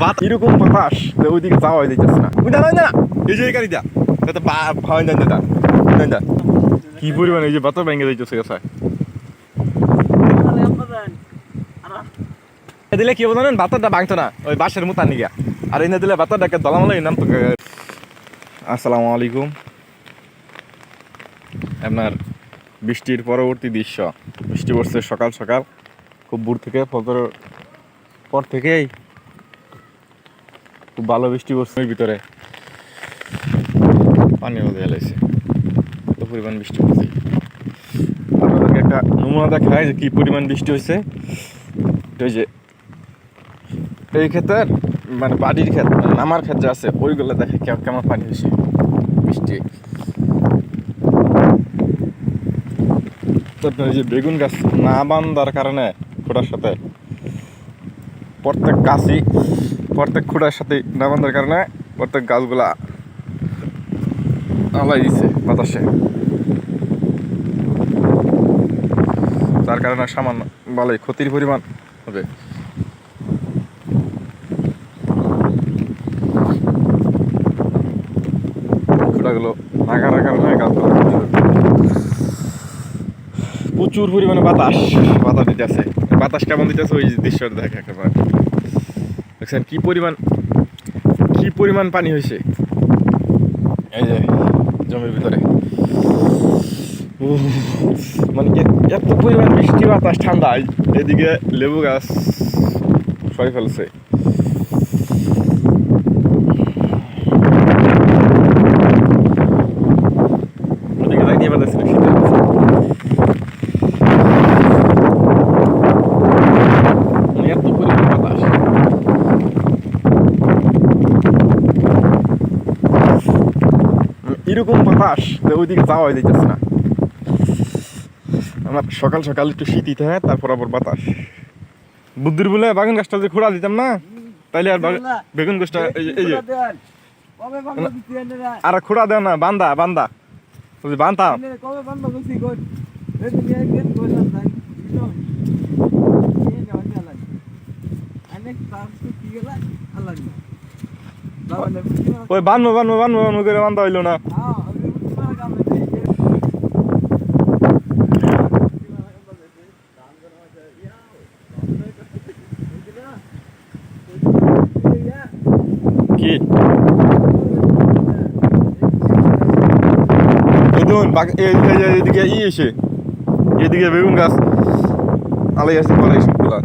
বাত এরকম বাতাস? না। না না এই যে তাতে কি পরিমাণ এই যে বাতাস ভেঙে যাইতেছে গাছ. দিলে কি বলছেন বাতারটা ভাঙতো না। ওই বাঁশের মতো আনি গিয়া আর এনে দিলে বাতারটাকে দলামলাই নাম তো আসসালামু আলাইকুম। আপনার বৃষ্টির পরবর্তী দৃশ্য। বৃষ্টি পড়ছে সকাল সকাল। খুব দূর থেকে ফজরের পর থেকেই খুব ভালো বৃষ্টি পড়ছে। ভিতরে পানি মধ্যে এলাইছে। কত পরিমাণ বৃষ্টি পড়ছে। আপনাদেরকে একটা নমুনা দেখায় যে কি পরিমাণ বৃষ্টি হয়েছে ওই যে, এই ক্ষেতের মানে বাড়ির ক্ষেত মানে নামার যে আছে, ওইগুলো দেখে কেমন পানি হয়েছে বৃষ্টি এই যে বেগুন গাছ না বান্ধার কারণে খুঁড়ার সাথে, প্রত্যেক গাছই, প্রত্যেক খুঁড়ার সাথে না বান্ধার কারণে প্রত্যেক গাছগুলা আলাই দিছে বাতাসে। তার কারণে সামান্য ভালোই ক্ষতির পরিমাণ হবে। খুঁড়াগুলো নাগা রাখার নয় গাছগুলো প্রচুর পরিমাণে বাতাস বাতাস দিতেছে। বাতাস কেমন দিতেছে ওই দৃশ্য দেখে একেবারে। দেখছেন কি পরিমাণ কি পরিমাণ পানি হয়েছে। এই যে, জমির ভিতরে। মানে এত পরিমাণ বৃষ্টি, বাতাস, ঠান্ডা। এদিকে লেবু গাছ ফেলছে ওদিকে লাগিয়ে ফেলেছিল শীতের কাছে। মানে এত পরিমাণ বাতাস মানে এরকম বাতাস যে ওইদিকে যাওয়া যাইতেছে না। আমার সকাল সকাল একটু শীত দিতে হয়, তারপর আবার বাতাস। বুদ্ধির বলে বাগান গাছটা যে খোঁড়া দিতাম না, তাইলে আর বাগ- বেগুন গাছটা এই যে- আর খোঁড়া দেও না, বান্দা বান্দা। বুঝলি বান্ধাম কবে ওই বানবো বানবো বানবো বানবো করে বান্ধা হইল না কি দেখুন এদিকে ই এসে এদিকে বেগুন গাছ আলাই আছে বলে সবগুলা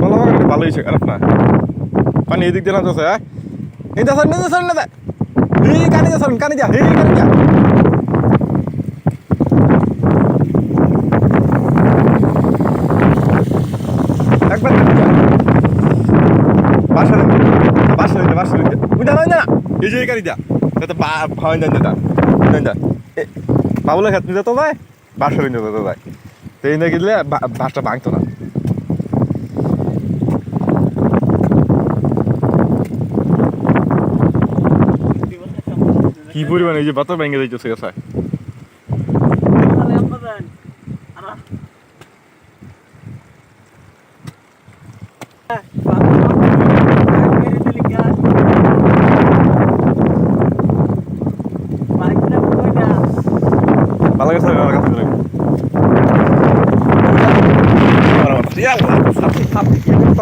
ভালো ভালো ভালো হয়েছে খারাপ না পানি এদিক দিয়ে নামতেছে হ্যাঁ এই দা সামনে সামনে দা এই কানে যা সামনে কানে যা কানে যা বাসা না? এই যে ভাই না না বাবুলে খেত নিতে তো যায়? বাসা নিতে তো না গেলে বাসটা ভাঙতো না। কি পরিমাণ এই যে বাতা ভেঙে যাইতেছে গাছায় ভালো গেছে ভালো গেছে?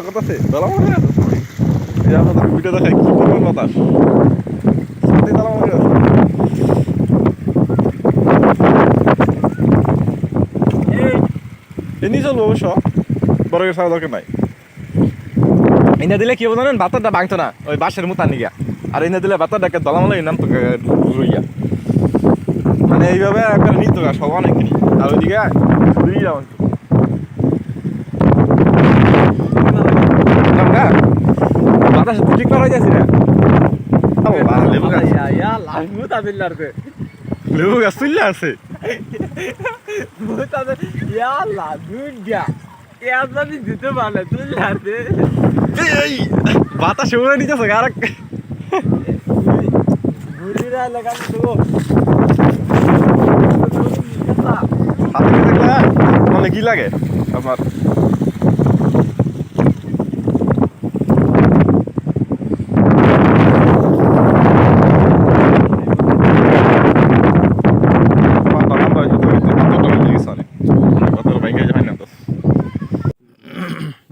কথা আছে? ভিডিও দেখাই কি পরিমাণ বাতাস? মনে আছে। এমনি চলবো অবশ্য বড় করে দরকার নাই। এনে দিলে কি বলছেন বাতারটা ভাঙতো না। ওই বাঁশের মতো আনি গিয়া। আর এনে দিলে বাতারটাকে দলামলাই নাম তো রইয়া। মানে এইভাবে একটা নিত না সব অনেকখানি আর ওইদিকে ঘুরেই যাও একটু বাতাস ঠিক করা যাচ্ছে না। লেবু গাছ। লেবু গাছ তুললে আছে? বাতাস উড়ে নিতেছে আর ঘুরে আইলে গান দেবো। হাতে দেখলে মানে কি লাগে? আপনার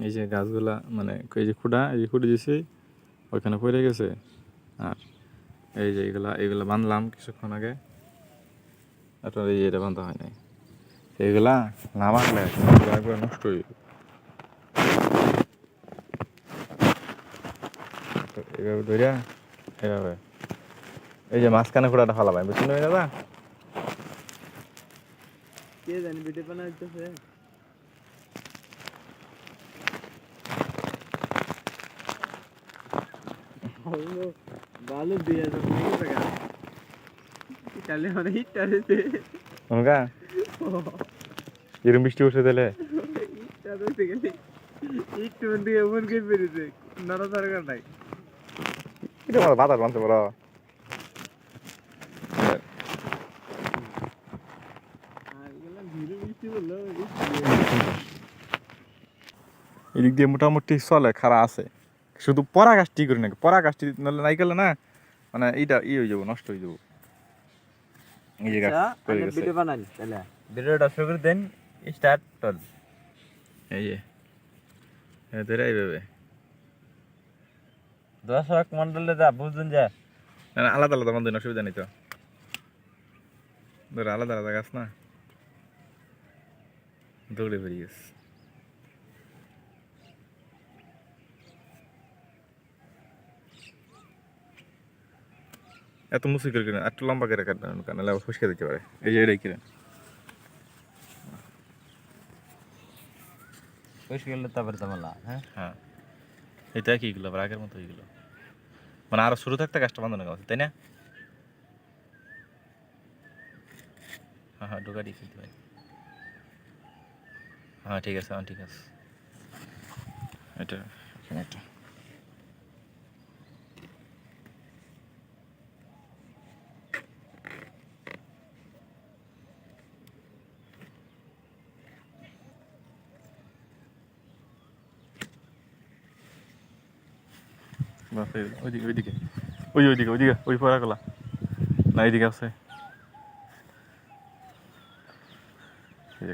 এই যে গাছগুলা মানে এই যে খুঁড়া এই যে খুঁড়ে দিয়েছি ওইখানে পড়ে গেছে। আর এই যে এইগুলা এইগুলা বাঁধলাম কিছুক্ষণ আগে। আপনার এই এটা বাঁধা হয় নাই। এইগুলা না বাঁধলে এগুলা একবারে নষ্ট হয়ে এইভাবে ধরিয়া এইভাবে এই যে মাঝখানে খোড়াটা ফালাবাই, বুঝছেন দাদা? কে জানি ভিডিও বানা যাবে নাকি টাকা মানে হিট আছে নমকা এরম বৃষ্টি গেলে এমন করে বেরিয়েছে নড়া দরকার নাই। এটা আমার বাতাস বৃষ্টি বলল এদিক দিয়ে মোটামুটি চলে খারাপ আছে। শুধু পরা কাজটি করি নাকি? পরা কাজটি নাহলে নাই করলে না মানে এইটা ই হয়ে যাব নষ্ট হয়ে যাব। এই যে ভিডিও বানান তাহলে। ভিডিওটা শুরু করে দেন স্টার্ট টল এই যে এদের এইভাবে। দর্শক মন্ডলে যা বুঝুন যা না, আলাদা আলাদা বন্ধু অসুবিধা নেই তো। ধর আলাদা আলাদা গাছ না। দৌড়ে বেরিয়ে গেছে। এত মুসি করে একটু লম্বা করে কাটবেন কারণ আবার ফুসকে দিতে পারে। এই যে এটাই কিনে পয়সা গেলে তারপরে তামালা হ্যাঁ? হ্যাঁ। এটা কি এগুলো? আবার আগের মতো এগুলো? মানে আরও শুরু থাকতে গাছটা বাঁধানো গেছে তাই না? হ্যাঁ হ্যাঁ ঢোকা দিয়ে ফেলতে পারি। হ্যাঁ ঠিক আছে হ্যাঁ ঠিক আছে। এটা এখানে ওইদিকে ওইদিকে। ওই, ওইদিকে ওইদিকে, ওই পড়া গলা না, এইদিকে আছে।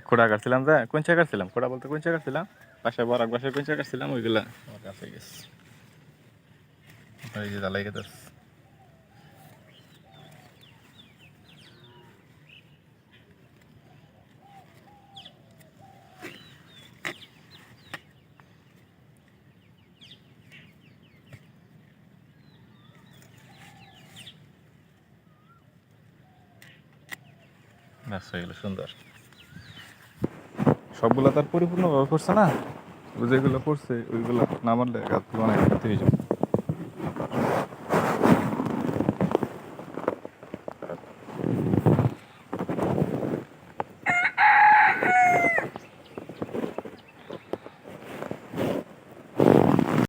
খোড়া কাটছিলাম যা কোন চা কাটছিলাম? খোড়া বলতে কোন চা কাটছিলাম? বাসায় বরাক বাসায় কোন চা কাটছিলাম, ওইগুলা। আমার কাছে গেছে। এই যে দালাই গেছে। ব্যাস হয়ে সুন্দর। সবগুলো তার পরিপূর্ণভাবে করছে না? যেগুলো করছে, ওইগুলো না মারলে গাছগুলো অনেক ক্ষতি হয়ে যাবে।